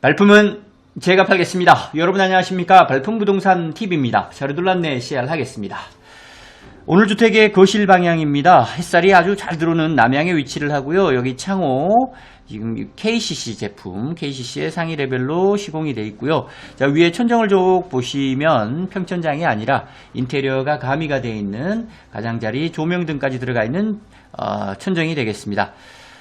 발품은 제가 팔겠습니다. 여러분 안녕하십니까? 발품부동산 TV입니다. 자료둘란내 시야를 하겠습니다. 오늘 주택의 거실 방향입니다. 햇살이 아주 잘 들어오는 남향에 위치를 하고요. 여기 창호 지금 KCC 제품, KCC의 상위 레벨로 시공이 되어 있고요. 자, 위에 천정을 쭉 보시면 평천장이 아니라 인테리어가 가미가 되어 있는 가장자리 조명 등까지 들어가 있는 어, 천정이 되겠습니다.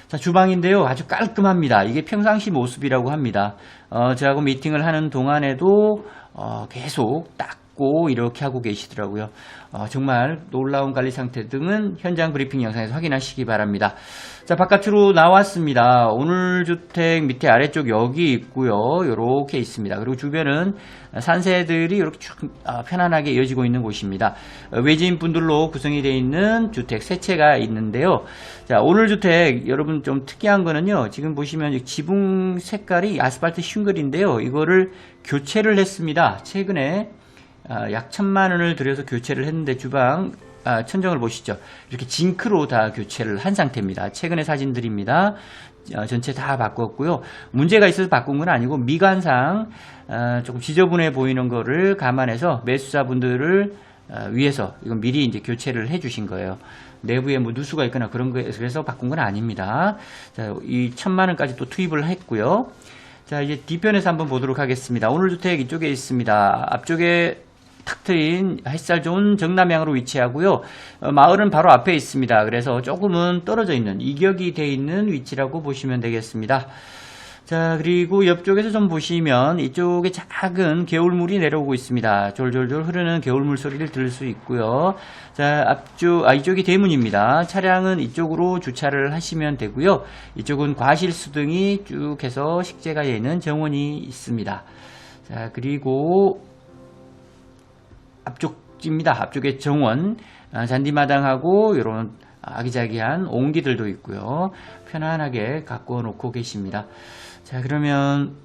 자, 주방인데요. 아주 깔끔합니다. 이게 평상시 모습이라고 합니다. 어, 저하고 미팅을 하는 동안에도 어, 계속 닦고 이렇게 하고 계시더라고요. 어, 정말 놀라운 관리 상태 등은 현장 브리핑 영상에서 확인하시기 바랍니다. 자, 바깥으로 나왔습니다. 오늘 주택 밑에 아래쪽 여기 있고요. 요렇게 있습니다. 그리고 주변은 산세들이 이렇게 쭉 아, 편안하게 이어지고 있는 곳입니다. 어, 외지인 분들로 구성이 되어 있는 주택 세 채가 있는데요. 자, 오늘 주택 여러분 좀 특이한 거는요. 지금 보시면 이 지붕 색깔이 아스팔트 싱글인데요. 이거를 교체를 했습니다. 최근에 아, 약 천만 원을 들여서 교체를 했는데 주방 아, 천정을 보시죠. 이렇게 징크로 다 교체를 한 상태입니다. 최근의 사진들입니다. 어, 전체 다 바꿨고요. 문제가 있어서 바꾼 건 아니고 미관상 어, 조금 지저분해 보이는 거를 감안해서 매수자분들을 어, 위해서 이건 미리 이제 교체를 해주신 거예요. 내부에 뭐 누수가 있거나 그런 거에서 바꾼 건 아닙니다. 자, 이 천만 원까지 또 투입을 했고요. 자, 이제 뒤편에서 한번 보도록 하겠습니다. 오늘 주택 이쪽에 있습니다. 앞쪽에 탁 트인 햇살 좋은 정남향으로 위치하고요. 어, 마을은 바로 앞에 있습니다. 그래서 조금은 떨어져 있는 이격이 돼 있는 위치라고 보시면 되겠습니다. 자, 그리고 옆쪽에서 좀 보시면 이쪽에 작은 개울물이 내려오고 있습니다. 졸졸졸 흐르는 개울물 소리를 들을 수 있고요. 자, 앞쪽, 아, 이쪽이 대문입니다. 차량은 이쪽으로 주차를 하시면 되고요. 이쪽은 과실 수등이 쭉 해서 식재가 있는 정원이 있습니다. 자, 그리고 앞쪽입니다. 앞쪽에 정원, 아, 잔디마당하고 이런 아기자기한 옹기들도 있고요. 편안하게 가꾸어 놓고 계십니다. 자, 그러면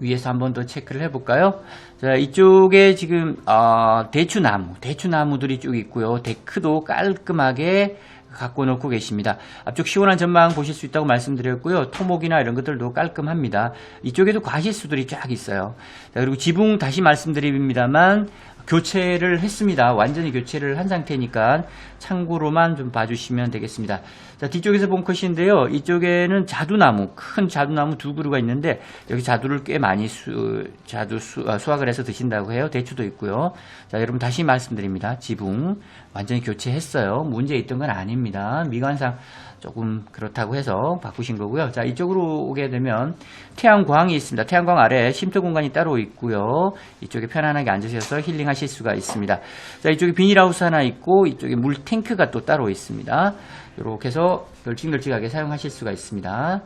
위에서 한 번 더 체크를 해볼까요? 자, 이쪽에 지금 어, 대추나무, 대추나무들이 쭉 있고요. 데크도 깔끔하게 갖고 놓고 계십니다. 앞쪽 시원한 전망 보실 수 있다고 말씀드렸고요. 토목이나 이런 것들도 깔끔합니다. 이쪽에도 과실수들이 쫙 있어요. 자, 그리고 지붕 다시 말씀드립니다만 교체를 했습니다. 완전히 교체를 한 상태니까 참고로만 좀 봐주시면 되겠습니다. 자, 뒤쪽에서 본 컷인데요. 이쪽에는 자두나무, 큰 자두나무 두 그루가 있는데 여기 자두를 꽤 많이 수, 자두 수, 아, 수확을 해서 드신다고 해요. 대추도 있고요. 자, 여러분 다시 말씀드립니다. 지붕 완전히 교체했어요. 문제 있던 건 아닙니다. 미관상 조금 그렇다고 해서 바꾸신 거고요. 자, 이쪽으로 오게 되면 태양광이 있습니다. 태양광 아래 쉼터 공간이 따로 있고요. 이쪽에 편안하게 앉으셔서 힐링하실 수가 있습니다. 자, 이쪽에 비닐하우스 하나 있고 이쪽에 물 탱크가 또 따로 있습니다. 이렇게 해서 널찍널찍하게 사용하실 수가 있습니다.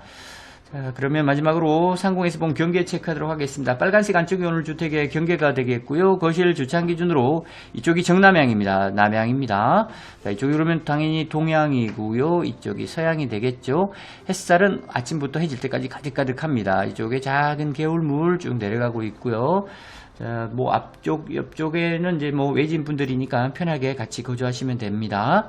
자, 그러면 마지막으로 상공에서 본 경계 체크하도록 하겠습니다. 빨간색 안쪽이 오늘 주택의 경계가 되겠고요. 거실 주차장 기준으로 이쪽이 정남향입니다. 남향입니다. 자, 이쪽이 그러면 당연히 동향이고요. 이쪽이 서향이 되겠죠. 햇살은 아침부터 해질 때까지 가득가득합니다. 이쪽에 작은 개울물 쭉 내려가고 있고요. 자, 뭐 앞쪽, 옆쪽에는 이제 뭐 외진 분들이니까 편하게 같이 거주하시면 됩니다.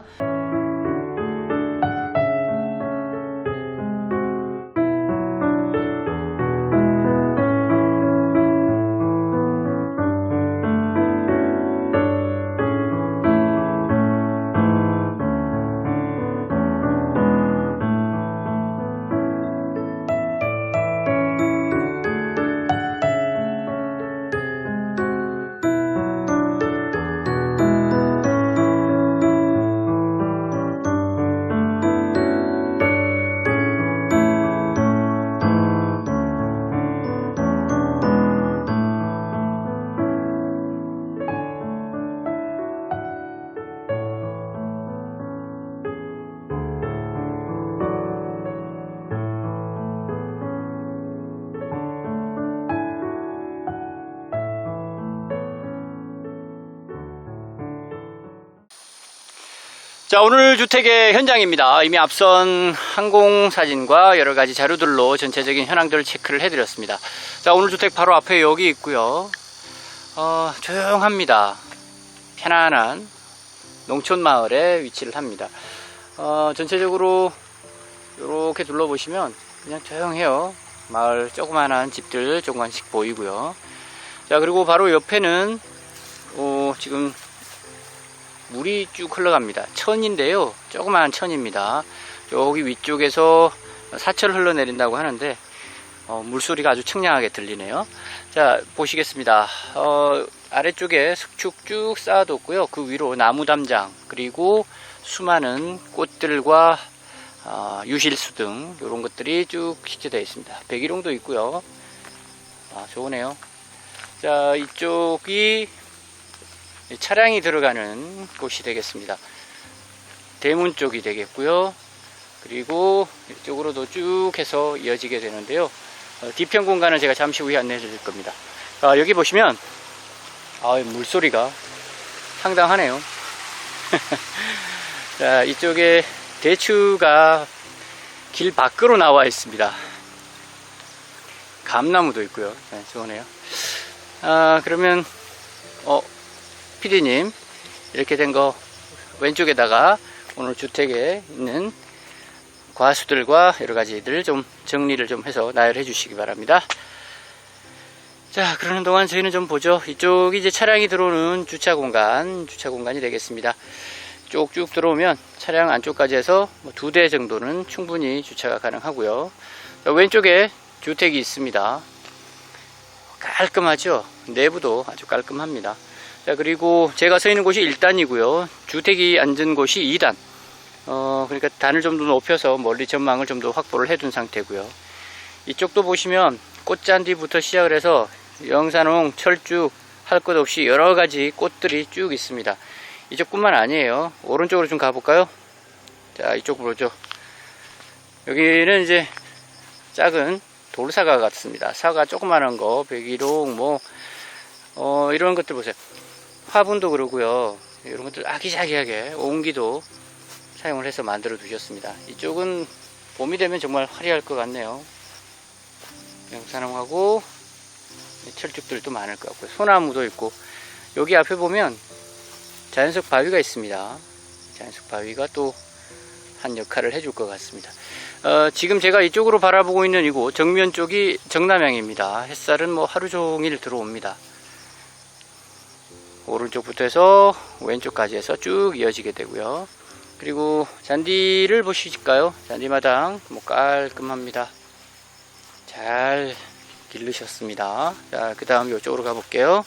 자, 오늘 주택의 현장입니다. 이미 앞선 항공 사진과 여러 가지 자료들로 전체적인 현황들을 체크를 해드렸습니다. 자, 오늘 주택 바로 앞에 여기 있고요. 어, 조용합니다. 편안한 농촌 마을에 위치를 합니다. 어, 전체적으로 이렇게 둘러보시면 그냥 조용해요. 마을 조그만한 집들 조금씩 보이고요. 자, 그리고 바로 옆에는 어, 지금 물이 쭉 흘러갑니다. 천인데요. 조그마한 천입니다. 여기 위쪽에서 사철 흘러내린다고 하는데 어, 물소리가 아주 청량하게 들리네요. 자, 보시겠습니다. 어, 아래쪽에 석축 쭉 쌓아뒀고요. 그 위로 나무 담장, 그리고 수많은 꽃들과 아, 유실수 등 이런 것들이 쭉 기재되어 있습니다. 백일홍도 있고요. 아, 좋으네요. 자, 이쪽이 차량이 들어가는 곳이 되겠습니다. 대문 쪽이 되겠고요. 그리고 이쪽으로도 쭉 해서 이어지게 되는데요. 어, 뒤편 공간은 제가 잠시 후에 안내해 드릴 겁니다. 아, 여기 보시면 아, 물소리가 상당하네요. 자, 이쪽에 대추가 길 밖으로 나와 있습니다. 감나무도 있고요. 네, 좋으네요. 아, 그러면, 어, 피디님, 이렇게 된 거 왼쪽에다가 오늘 주택에 있는 과수들과 여러 가지들 좀 정리를 좀 해서 나열해 주시기 바랍니다. 자, 그러는 동안 저희는 좀 보죠. 이쪽이 이제 차량이 들어오는 주차 공간, 주차 공간이 되겠습니다. 쭉쭉 들어오면 차량 안쪽까지 해서 뭐 두 대 정도는 충분히 주차가 가능하고요. 자, 왼쪽에 주택이 있습니다. 깔끔하죠? 내부도 아주 깔끔합니다. 자, 그리고 제가 서 있는 곳이 1단이고요. 주택이 앉은 곳이 2단. 어, 그러니까 단을 좀 더 높여서 멀리 전망을 좀 더 확보를 해둔 상태고요. 이쪽도 보시면 꽃잔디부터 시작을 해서 영산홍, 철쭉 할 것 없이 여러 가지 꽃들이 쭉 있습니다. 이쪽뿐만 아니에요. 오른쪽으로 좀 가볼까요? 자, 이쪽 보죠. 여기는 이제 작은 돌사과 같습니다. 사과 조그만한 거, 백일홍, 뭐, 어, 이런 것들 보세요. 화분도 그러고요. 이런 것들 아기자기하게 옹기도 사용을 해서 만들어 두셨습니다. 이쪽은 봄이 되면 정말 화려할 것 같네요. 영산홍하고 철쭉들도 많을 것 같고요. 소나무도 있고 여기 앞에 보면 자연석 바위가 있습니다. 자연석 바위가 또 한 역할을 해줄 것 같습니다. 어, 지금 제가 이쪽으로 바라보고 있는 이곳 정면 쪽이 정남향입니다. 햇살은 뭐 하루 종일 들어옵니다. 오른쪽부터 해서 왼쪽까지 해서 쭉 이어지게 되고요. 그리고 잔디를 보실까요? 잔디마당 뭐 깔끔합니다. 잘 기르셨습니다. 자, 그 다음 이쪽으로 가볼게요.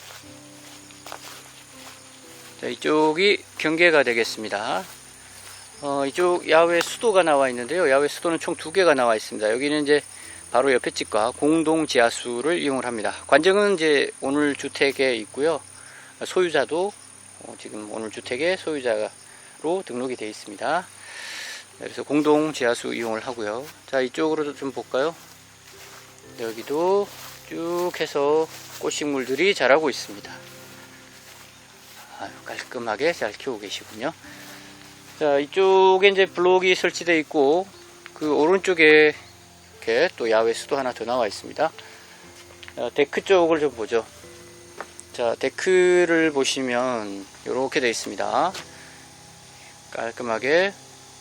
자, 이쪽이 경계가 되겠습니다. 어, 이쪽 야외 수도가 나와 있는데요. 야외 수도는 총 두 개가 나와 있습니다. 여기는 이제 바로 옆에 집과 공동 지하수를 이용을 합니다. 관정은 이제 오늘 주택에 있고요. 소유자도 어, 지금 오늘 주택의 소유자로 등록이 되어 있습니다. 그래서 공동 지하수 이용을 하고요. 자, 이쪽으로도 좀 볼까요? 여기도 쭉 해서 꽃식물들이 자라고 있습니다. 아유, 깔끔하게 잘 키우고 계시군요. 자, 이쪽에 이제 블록이 설치되어 있고, 그 오른쪽에 이렇게 또 야외 수도 하나 더 나와 있습니다. 자, 데크 쪽을 좀 보죠. 자, 데크를 보시면 이렇게 되어 있습니다. 깔끔하게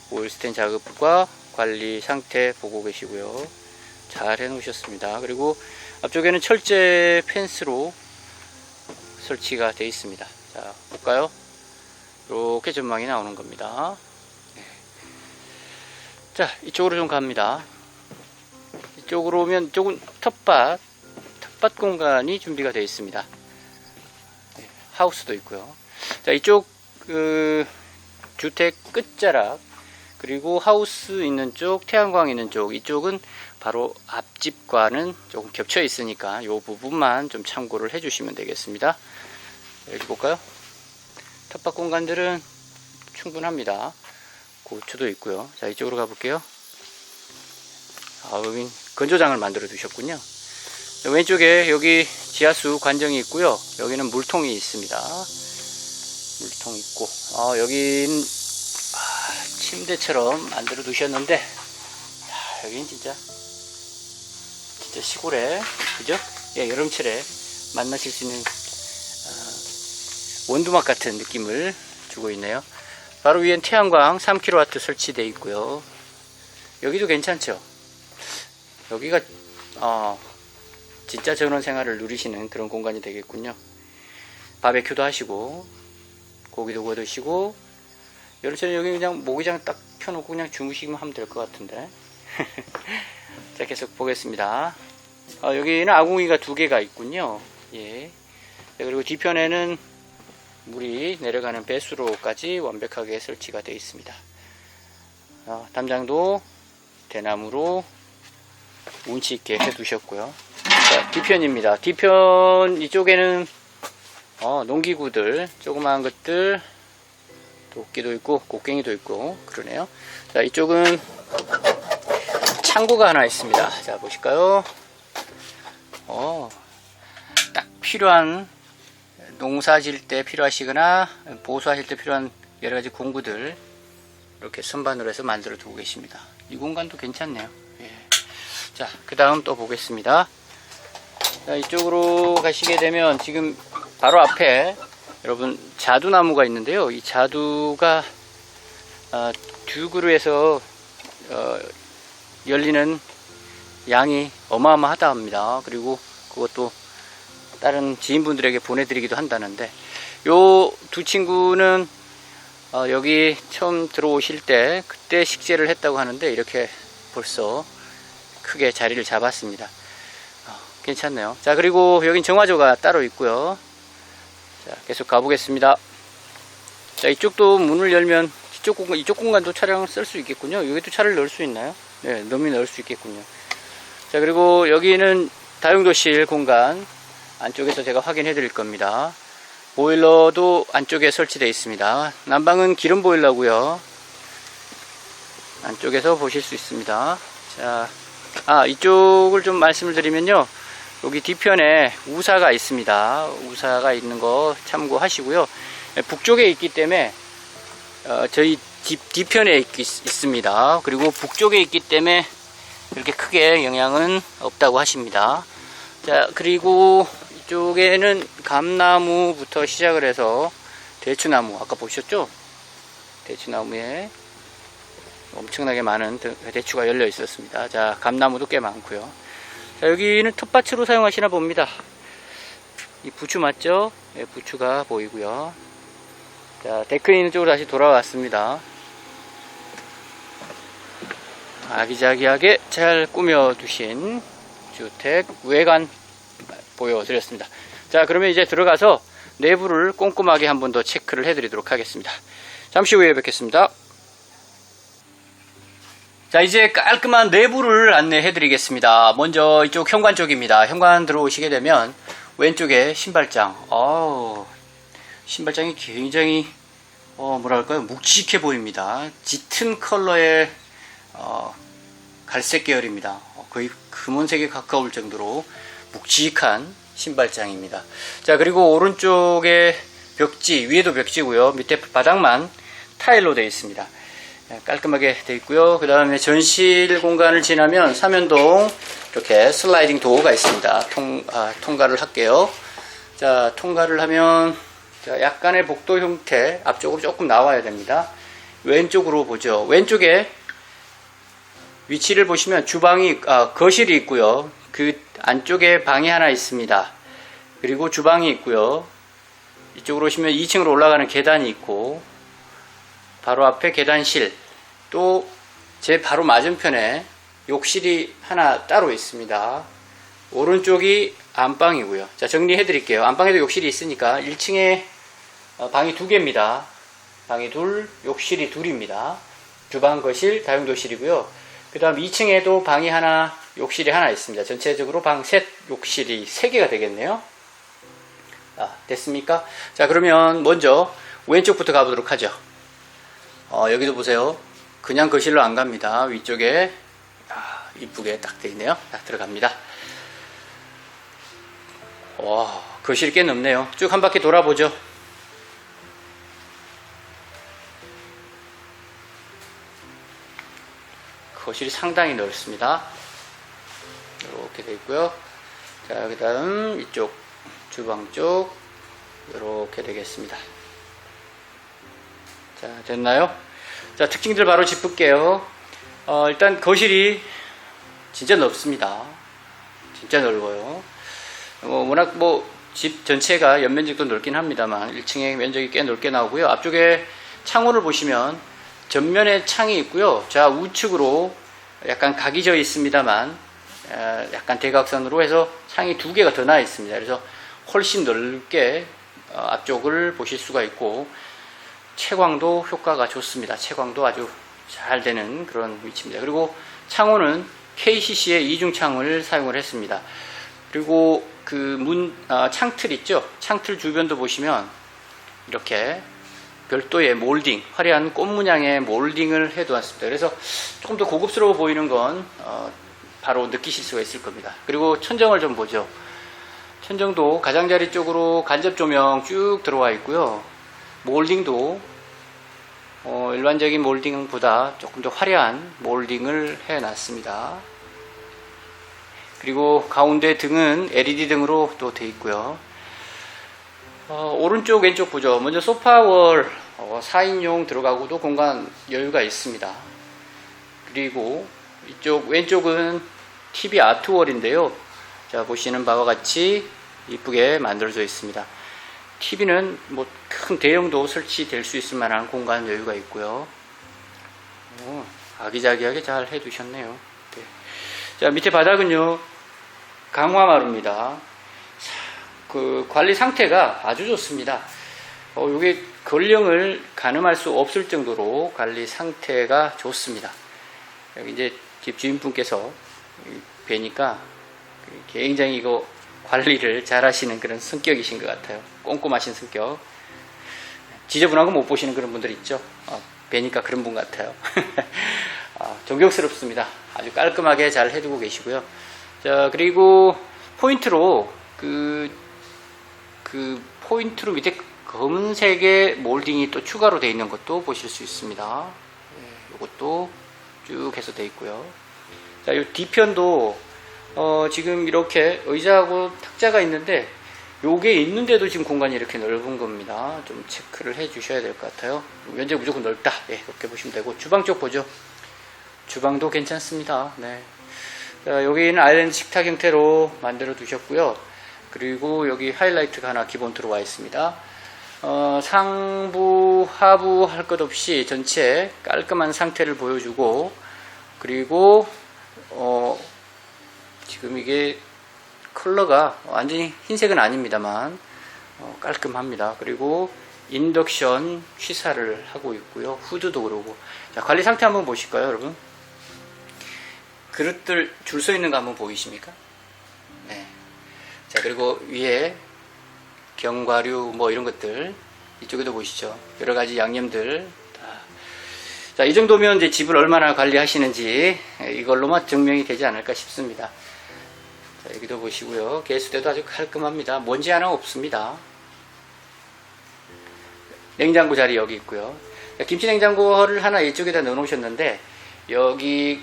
오일스텐 작업과 관리 상태 보고 계시고요. 잘 해놓으셨습니다. 그리고 앞쪽에는 철제 펜스로 설치가 되어 있습니다. 자, 볼까요? 이렇게 전망이 나오는 겁니다. 네. 자, 이쪽으로 좀 갑니다. 이쪽으로 오면 이쪽은 텃밭, 텃밭 공간이 준비가 되어 있습니다. 네, 하우스도 있고요. 자, 이쪽 그 주택 끝자락 그리고 하우스 있는 쪽, 태양광 있는 쪽 이쪽은 바로 앞집과는 조금 겹쳐 있으니까 이 부분만 좀 참고를 해주시면 되겠습니다. 여기 볼까요? 텃밭 공간들은 충분합니다. 고추도 있고요. 자 이쪽으로 가볼게요. 아 여긴 건조장을 만들어 두셨군요. 왼쪽에 여기 지하수 관정이 있고요. 여기는 물통이 있습니다. 물통 있고 아 여긴 아, 침대처럼 만들어 두셨는데 야, 여긴 진짜 진짜 시골에 그죠? 예, 여름철에 만나실 수 있는 어, 원두막 같은 느낌을 주고 있네요. 바로 위엔 태양광 3kW 설치되어 있고요. 여기도 괜찮죠? 여기가 어, 진짜 전원 생활을 누리시는 그런 공간이 되겠군요. 바베큐도 하시고 고기도 구워 드시고 여름철에 여기 그냥 모기장 딱 펴놓고 그냥 주무시기만 하면 될 것 같은데. 자 계속 보겠습니다. 어, 여기는 아궁이가 두 개가 있군요. 예. 자, 그리고 뒤편에는 물이 내려가는 배수로까지 완벽하게 설치가 되어 있습니다. 어, 담장도 대나무로 운치 있게 해 두셨고요. 자, 뒤편입니다. 뒤편 이쪽에는 어, 농기구들, 조그마한 것들, 도끼도 있고, 곡괭이도 있고, 그러네요. 자, 이쪽은 창고가 하나 있습니다. 자, 보실까요? 어, 딱 필요한 농사 질 때 필요하시거나 보수하실 때 필요한 여러 가지 공구들 이렇게 선반으로 해서 만들어 두고 계십니다. 이 공간도 괜찮네요. 예. 자, 그 다음 또 보겠습니다. 자, 이쪽으로 가시게 되면 지금 바로 앞에 여러분 자두나무가 있는데요. 이 자두가 어, 두 그루에서 어, 열리는 양이 어마어마하다 합니다. 그리고 그것도 다른 지인분들에게 보내드리기도 한다는데 요 두 친구는 어, 여기 처음 들어오실 때 그때 식재를 했다고 하는데 이렇게 벌써 크게 자리를 잡았습니다. 어, 괜찮네요. 자 그리고 여긴 정화조가 따로 있고요. 자 계속 가보겠습니다. 자 이쪽도 문을 열면 이쪽 공간 이쪽 공간도 차량 쓸수 있겠군요. 여기도 차를 넣을 수 있나요? 네, 넣으면 넣을 수 있겠군요. 자 그리고 여기는 다용도실 공간 안쪽에서 제가 확인해 드릴 겁니다. 보일러도 안쪽에 설치되어 있습니다. 난방은 기름 보일러고요. 안쪽에서 보실 수 있습니다. 자, 아 이쪽을 좀 말씀을 드리면요. 여기 뒤편에 우사가 있습니다. 우사가 있는 거 참고하시고요. 북쪽에 있기 때문에 어, 저희 뒷, 뒤편에 있, 있습니다. 그리고 북쪽에 있기 때문에 이렇게 크게 영향은 없다고 하십니다. 자, 그리고 이쪽에는 감나무부터 시작을 해서 대추나무, 아까 보셨죠? 대추나무에 엄청나게 많은 대- 대추가 열려 있었습니다. 자, 감나무도 꽤 많고요. 자, 여기는 텃밭으로 사용하시나 봅니다. 이 부추 맞죠? 네, 부추가 보이고요. 자, 데크 있는 쪽으로 다시 돌아왔습니다. 아기자기하게 잘 꾸며두신 주택 외관 보여드렸습니다. 자, 그러면 이제 들어가서 내부를 꼼꼼하게 한 번 더 체크를 해드리도록 하겠습니다. 잠시 후에 뵙겠습니다. 자, 이제 깔끔한 내부를 안내해 드리겠습니다. 먼저 이쪽 현관 쪽입니다. 현관 들어오시게 되면 왼쪽에 신발장. 어우, 신발장이 굉장히, 어, 뭐랄까요, 묵직해 보입니다. 짙은 컬러의, 어, 갈색 계열입니다. 어, 거의 금은색에 가까울 정도로 묵직한 신발장입니다. 자, 그리고 오른쪽에 벽지, 위에도 벽지고요. 밑에 바닥만 타일로 되어 있습니다. 예, 깔끔하게 되어 있고요. 그 다음에 전실 공간을 지나면 사면동 이렇게 슬라이딩 도어가 있습니다. 통, 아, 통과를 할게요. 자, 통과를 하면 자, 약간의 복도 형태 앞쪽으로 조금 나와야 됩니다. 왼쪽으로 보죠. 왼쪽에 위치를 보시면 주방이 아, 거실이 있고요. 그 안쪽에 방이 하나 있습니다. 그리고 주방이 있고요. 이쪽으로 오시면 2층으로 올라가는 계단이 있고 바로 앞에 계단실 또 제 바로 맞은편에 욕실이 하나 따로 있습니다. 오른쪽이 안방이고요. 자 정리해 드릴게요. 안방에도 욕실이 있으니까 1층에 어, 방이 두 개입니다. 방이 둘, 욕실이 둘입니다. 주방, 거실, 다용도실이고요. 그 다음 2층에도 방이 하나, 욕실이 하나 있습니다. 전체적으로 방 셋, 욕실이 세 개가 되겠네요. 아, 됐습니까? 자, 그러면 먼저 왼쪽부터 가보도록 하죠. 어, 여기도 보세요. 그냥 거실로 안 갑니다. 위쪽에 아, 이쁘게 딱 돼 있네요. 딱 들어갑니다. 와, 거실이 꽤 넓네요. 쭉 한 바퀴 돌아보죠. 거실이 상당히 넓습니다. 이렇게 돼 있고요. 자, 그 다음 이쪽 주방 쪽 이렇게 되겠습니다. 자, 됐나요? 자, 특징들 바로 짚을게요. 어, 일단 거실이 진짜 넓습니다. 진짜 넓어요. 뭐 워낙 뭐 집 전체가 연면적도 넓긴 합니다만 1층에 면적이 꽤 넓게 나오고요. 앞쪽에 창호를 보시면 전면에 창이 있고요. 좌우측으로 약간 각이 져 있습니다만 어, 약간 대각선으로 해서 창이 두 개가 더나 있습니다. 그래서 훨씬 넓게 어, 앞쪽을 보실 수가 있고 채광도 효과가 좋습니다. 채광도 아주 잘 되는 그런 위치입니다. 그리고 창호는 KCC의 이중창을 사용을 했습니다. 그리고 그 문, 아, 창틀 있죠? 창틀 주변도 보시면 이렇게 별도의 몰딩, 화려한 꽃 문양의 몰딩을 해두었습니다. 그래서 조금 더 고급스러워 보이는 건 어, 바로 느끼실 수가 있을 겁니다. 그리고 천정을 좀 보죠. 천정도 가장자리 쪽으로 간접 조명 쭉 들어와 있고요. 몰딩도 어, 일반적인 몰딩보다 조금 더 화려한 몰딩을 해놨습니다. 그리고 가운데 등은 LED 등으로 또 되어 있고요. 어, 오른쪽 왼쪽 보죠. 먼저 소파월 어, 4인용 들어가고도 공간 여유가 있습니다. 그리고 이쪽 왼쪽은 TV 아트월인데요. 자 보시는 바와 같이 이쁘게 만들어져 있습니다. TV는 뭐 큰 대형도 설치될 수 있을 만한 공간 여유가 있고요. 오, 아기자기하게 잘 해두셨네요. 네. 자 밑에 바닥은요 강화마루입니다. 그 관리 상태가 아주 좋습니다. 어, 이게 걸령을 가늠할 수 없을 정도로 관리 상태가 좋습니다. 여기 이제 집 주인분께서 뵈니까 굉장히 이거 관리를 잘 하시는 그런 성격이신 것 같아요. 꼼꼼하신 성격. 지저분한 거 못 보시는 그런 분들 있죠. 어, 뵈니까 그런 분 같아요. 아, 존경스럽습니다. 아주 깔끔하게 잘 해두고 계시고요. 자, 그리고 포인트로 그, 그 포인트로 밑에 검은색의 몰딩이 또 추가로 되어 있는 것도 보실 수 있습니다. 네, 이것도 쭉 해서 되어 있고요. 자, 이 뒤편도 어, 지금 이렇게 의자하고 탁자가 있는데 요게 있는데도 지금 공간이 이렇게 넓은 겁니다. 좀 체크를 해 주셔야 될 것 같아요. 면적 무조건 넓다. 예, 그렇게 보시면 되고 주방 쪽 보죠. 주방도 괜찮습니다. 네. 자, 여기는 아일랜드 식탁 형태로 만들어 두셨고요. 그리고 여기 하이라이트가 하나 기본 들어와 있습니다. 어, 상부, 하부 할 것 없이 전체 깔끔한 상태를 보여주고 그리고 어, 지금 이게 컬러가 완전히 흰색은 아닙니다만 어, 깔끔합니다. 그리고 인덕션 취사를 하고 있고요. 후드도 그러고 자, 관리 상태 한번 보실까요, 여러분? 그릇들 줄 서 있는 거 한번 보이십니까? 네. 자, 그리고 위에 견과류 뭐 이런 것들 이쪽에도 보시죠. 여러 가지 양념들. 다. 자, 이 정도면 이제 집을 얼마나 관리하시는지 이걸로만 증명이 되지 않을까 싶습니다. 자, 여기도 보시고요. 개수대도 아주 깔끔합니다. 먼지 하나 없습니다. 냉장고 자리 여기 있고요. 자, 김치 냉장고를 하나 이쪽에다 넣어 놓으셨는데 여기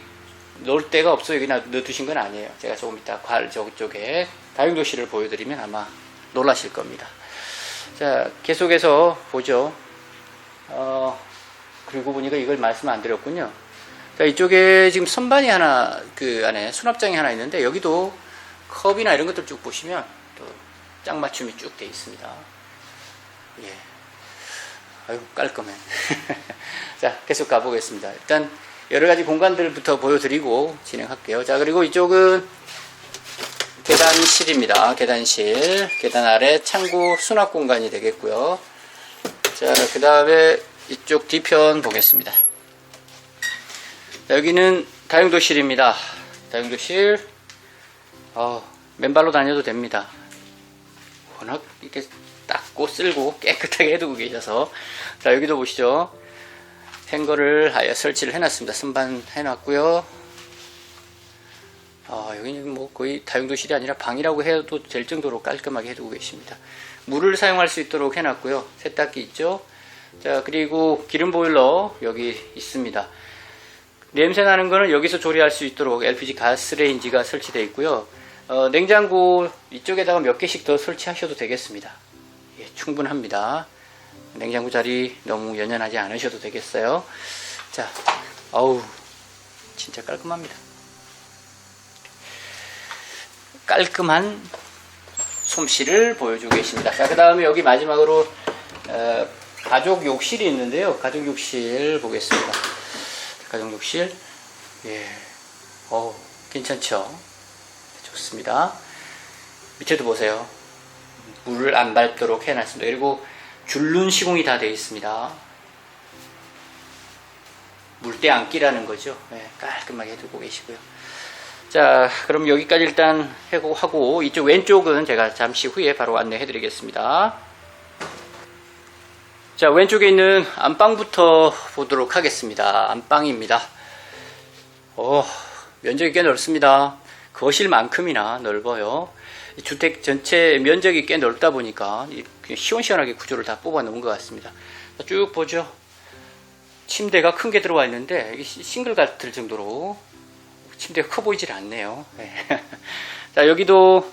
넣을 데가 없어요. 여기 넣어두신 건 아니에요. 제가 조금 이따 관 저쪽에 다용도실을 보여드리면 아마 놀라실 겁니다. 자, 계속해서 보죠. 어, 그리고 보니까 이걸 말씀 안 드렸군요. 자, 이쪽에 지금 선반이 하나, 그 안에 수납장이 하나 있는데, 여기도 컵이나 이런 것들 쭉 보시면 또 짝 맞춤이 쭉 돼 있습니다. 예. 아유, 깔끔해. 자, 계속 가보겠습니다. 일단, 여러 가지 공간들부터 보여드리고 진행할게요. 자, 그리고 이쪽은 계단실입니다. 계단실. 계단 아래 창고 수납 공간이 되겠고요. 자, 그 다음에 이쪽 뒤편 보겠습니다. 자, 여기는 다용도실입니다. 다용도실. 어, 맨발로 다녀도 됩니다. 워낙 이렇게 닦고 쓸고 깨끗하게 해두고 계셔서. 자, 여기도 보시죠. 행거를 아예 설치를 해놨습니다. 선반 해놨고요. 아, 여기는 뭐 거의 다용도실이 아니라 방이라고 해도 될 정도로 깔끔하게 해두고 계십니다. 물을 사용할 수 있도록 해놨고요. 세탁기 있죠. 자, 그리고 기름 보일러 여기 있습니다. 냄새 나는 거는 여기서 조리할 수 있도록 LPG 가스레인지가 설치되어 있고요. 어, 냉장고 이쪽에다가 몇 개씩 더 설치하셔도 되겠습니다. 예, 충분합니다. 냉장고 자리 너무 연연하지 않으셔도 되겠어요. 자, 어우, 진짜 깔끔합니다. 깔끔한 솜씨를 보여주고 계십니다. 자, 그 다음에 여기 마지막으로 어, 가족 욕실이 있는데요. 가족 욕실 보겠습니다. 가족 욕실. 예. 어 괜찮죠? 좋습니다. 밑에도 보세요. 물을 안 밟도록 해놨습니다. 그리고 줄눈 시공이 다 되어 있습니다. 물때 안 끼라는 거죠. 예, 깔끔하게 두고 계시고요. 자, 그럼 여기까지 일단 하고, 하고 이쪽 왼쪽은 제가 잠시 후에 바로 안내해 드리겠습니다. 자, 왼쪽에 있는 안방부터 보도록 하겠습니다. 안방입니다. 어, 면적이 꽤 넓습니다. 거실만큼이나 넓어요. 이 주택 전체 면적이 꽤 넓다 보니까 이 시원시원하게 구조를 다 뽑아 놓은 것 같습니다. 자, 쭉 보죠. 침대가 큰 게 들어와 있는데 싱글 같을 정도로 침대가 커 보이질 않네요. 네. 자 여기도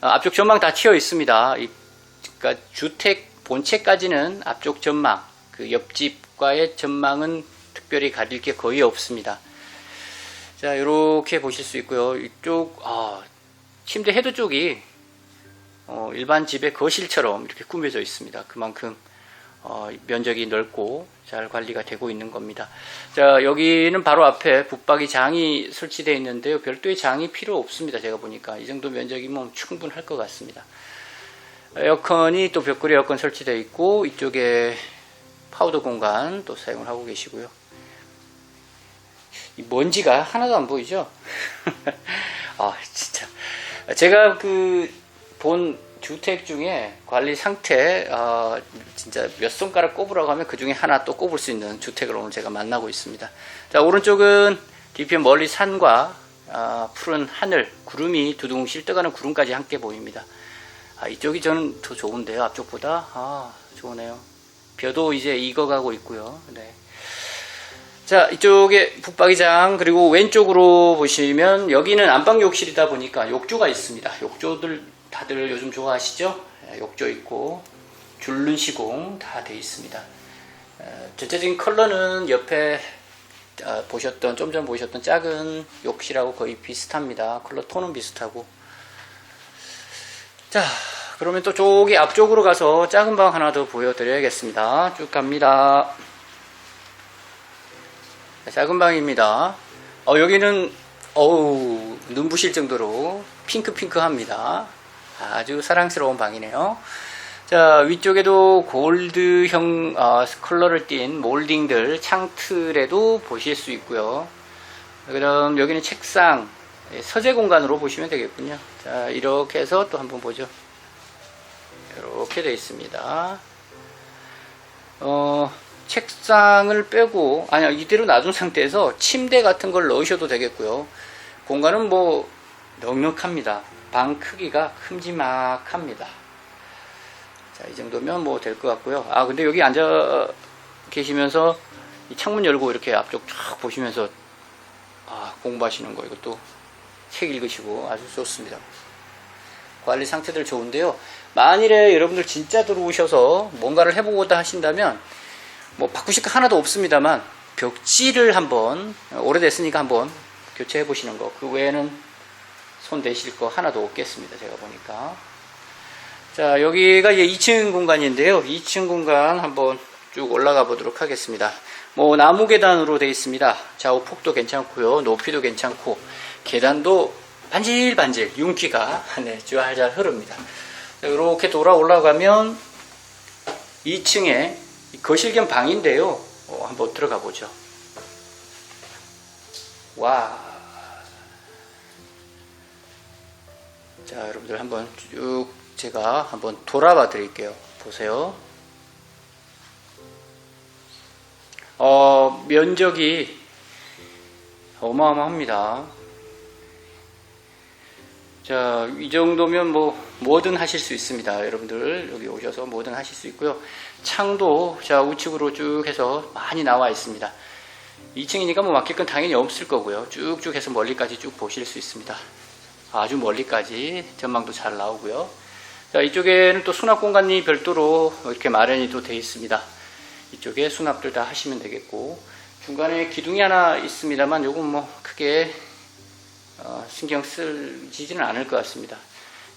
어, 앞쪽 전망 다 튀어 있습니다. 이, 그러니까 주택 본체까지는 앞쪽 전망, 그 옆집과의 전망은 특별히 가릴 게 거의 없습니다. 자 이렇게 보실 수 있고요. 이쪽 아, 침대 헤드 쪽이 어, 일반 집의 거실처럼 이렇게 꾸며져 있습니다. 그만큼 어, 면적이 넓고 잘 관리가 되고 있는 겁니다. 자, 여기는 바로 앞에 붙박이 장이 설치되어 있는데요. 별도의 장이 필요 없습니다. 제가 보니까. 이 정도 면적이면 충분할 것 같습니다. 에어컨이 또 벽걸이 에어컨 설치되어 있고, 이쪽에 파우더 공간 또 사용을 하고 계시고요. 이 먼지가 하나도 안 보이죠? 아, 진짜. 제가 그 본 주택 중에 관리 상태, 어, 진짜 몇 손가락 꼽으라고 하면 그 중에 하나 또 꼽을 수 있는 주택을 오늘 제가 만나고 있습니다. 자, 오른쪽은 뒤편 멀리 산과 아, 푸른 하늘, 구름이 두둥실 떠가는 구름까지 함께 보입니다. 아, 이쪽이 저는 더 좋은데요. 앞쪽보다. 아, 좋으네요. 벼도 이제 익어가고 있고요. 네. 자, 이쪽에 붙박이장, 그리고 왼쪽으로 보시면 여기는 안방 욕실이다 보니까 욕조가 있습니다. 욕조들 다들 요즘 좋아하시죠? 예, 욕조 있고, 줄눈 시공 다 돼 있습니다. 어, 전체적인 컬러는 옆에 어, 보셨던, 좀 전 보셨던 작은 욕실하고 거의 비슷합니다. 컬러 톤은 비슷하고. 자, 그러면 또 저기 앞쪽으로 가서 작은 방 하나 더 보여드려야겠습니다. 쭉 갑니다. 작은 방입니다. 어, 여기는 어우 눈부실 정도로 핑크핑크합니다. 아주 사랑스러운 방이네요. 자 위쪽에도 골드형 어, 컬러를 띤 몰딩들 창틀에도 보실 수 있고요. 그다음 여기는 책상 예, 서재 공간으로 보시면 되겠군요. 자 이렇게 해서 또 한번 보죠. 이렇게 되어 있습니다. 어, 책상을 빼고 아니야 이대로 놔둔 상태에서 침대 같은 걸 넣으셔도 되겠고요. 공간은 뭐 넉넉합니다. 방 크기가 큼지막합니다. 자, 이 정도면 뭐 될 것 같고요. 아, 근데 여기 앉아 계시면서 이 창문 열고 이렇게 앞쪽 쫙 보시면서 아, 공부하시는 거 이것도 책 읽으시고 아주 좋습니다. 관리 상태들 좋은데요. 만일에 여러분들 진짜 들어오셔서 뭔가를 해보고다 하신다면 뭐 바꾸실 거 하나도 없습니다만 벽지를 한번 오래됐으니까 한번 교체해 보시는 거. 그 외에는 손 대실 거 하나도 없겠습니다. 제가 보니까. 자, 여기가 이제 2층 공간인데요. 2층 공간 한번 쭉 올라가 보도록 하겠습니다. 뭐 나무 계단으로 되어 있습니다. 좌우 폭도 괜찮고요. 높이도 괜찮고 계단도 반질반질 윤기가 네, 쫙잘 흐릅니다. 이렇게 돌아 올라가면 2층에 거실 겸 방인데요. 어, 한번 들어가 보죠. 와. 자, 여러분들 한번 쭉 제가 한번 돌아봐 드릴게요. 보세요. 어, 면적이 어마어마합니다. 자, 이 정도면 뭐 뭐든 하실 수 있습니다. 여러분들 여기 오셔서 뭐든 하실 수 있고요. 창도 자 우측으로 쭉 해서 많이 나와 있습니다. 2층이니까 뭐 막힐 건 당연히 없을 거고요. 쭉쭉 해서 멀리까지 쭉 보실 수 있습니다. 아주 멀리까지 전망도 잘 나오고요. 자 이쪽에는 또 수납 공간이 별도로 이렇게 마련이 또 되어 있습니다. 이쪽에 수납들 다 하시면 되겠고 중간에 기둥이 하나 있습니다만 요건 뭐 크게 어, 신경 쓰지는 않을 것 같습니다.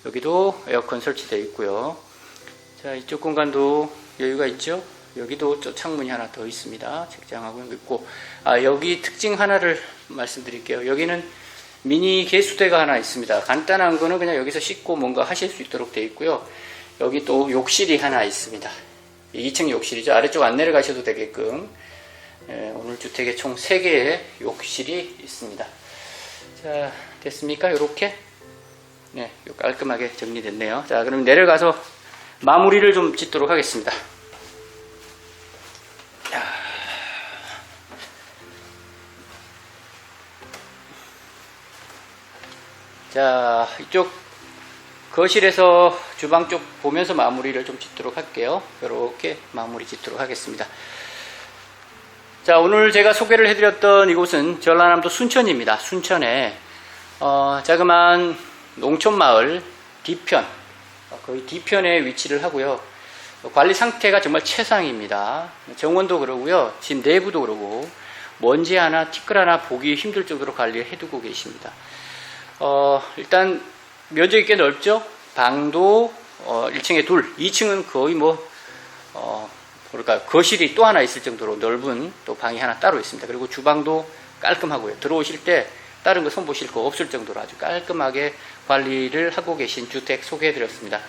여기도 에어컨 설치되어 있고요. 자, 이쪽 공간도 여유가 있죠? 여기도 또 창문이 하나 더 있습니다. 책장하고 있고. 아, 여기 특징 하나를 말씀드릴게요. 여기는 미니 개수대가 하나 있습니다. 간단한 거는 그냥 여기서 씻고 뭔가 하실 수 있도록 되어 있고요. 여기 또 욕실이 하나 있습니다. 2층 욕실이죠. 아래쪽 안 내려가셔도 되게끔. 예, 오늘 주택에 총 3개의 욕실이 있습니다. 자, 됐습니까? 이렇게? 네, 깔끔하게 정리됐네요. 자, 그럼 내려가서 마무리를 좀 짓도록 하겠습니다. 자, 이쪽 거실에서 주방 쪽 보면서 마무리를 좀 짓도록 할게요. 이렇게 마무리 짓도록 하겠습니다. 자, 오늘 제가 소개를 해드렸던 이곳은 전라남도 순천입니다. 순천에 어, 자그마한 농촌마을 뒤편, 어, 거의 뒤편에 위치를 하고요. 어, 관리 상태가 정말 최상입니다. 정원도 그러고요. 집 내부도 그러고 먼지 하나, 티끌 하나 보기 힘들 정도로 관리를 해두고 계십니다. 어, 일단 면적이 꽤 넓죠? 방도 어, 1층에 둘, 2층은 거의 뭐 어, 뭐랄까 거실이 또 하나 있을 정도로 넓은 또 방이 하나 따로 있습니다. 그리고 주방도 깔끔하고요. 들어오실 때 다른 거 손보실 거 없을 정도로 아주 깔끔하게 관리를 하고 계신 주택 소개해드렸습니다.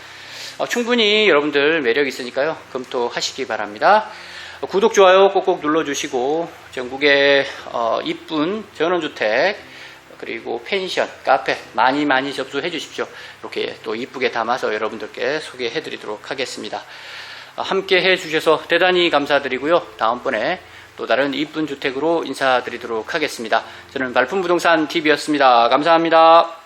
어, 충분히 여러분들 매력 있으니까요. 검토하시기 바랍니다. 어, 구독, 좋아요 꼭꼭 눌러주시고 전국의 어, 이쁜 전원주택 그리고 펜션, 카페 많이 많이 접수해 주십시오. 이렇게 또 이쁘게 담아서 여러분들께 소개해 드리도록 하겠습니다. 어, 함께 해 주셔서 대단히 감사드리고요. 다음번에 또 다른 이쁜 주택으로 인사드리도록 하겠습니다. 저는 말품부동산 TV였습니다. 감사합니다.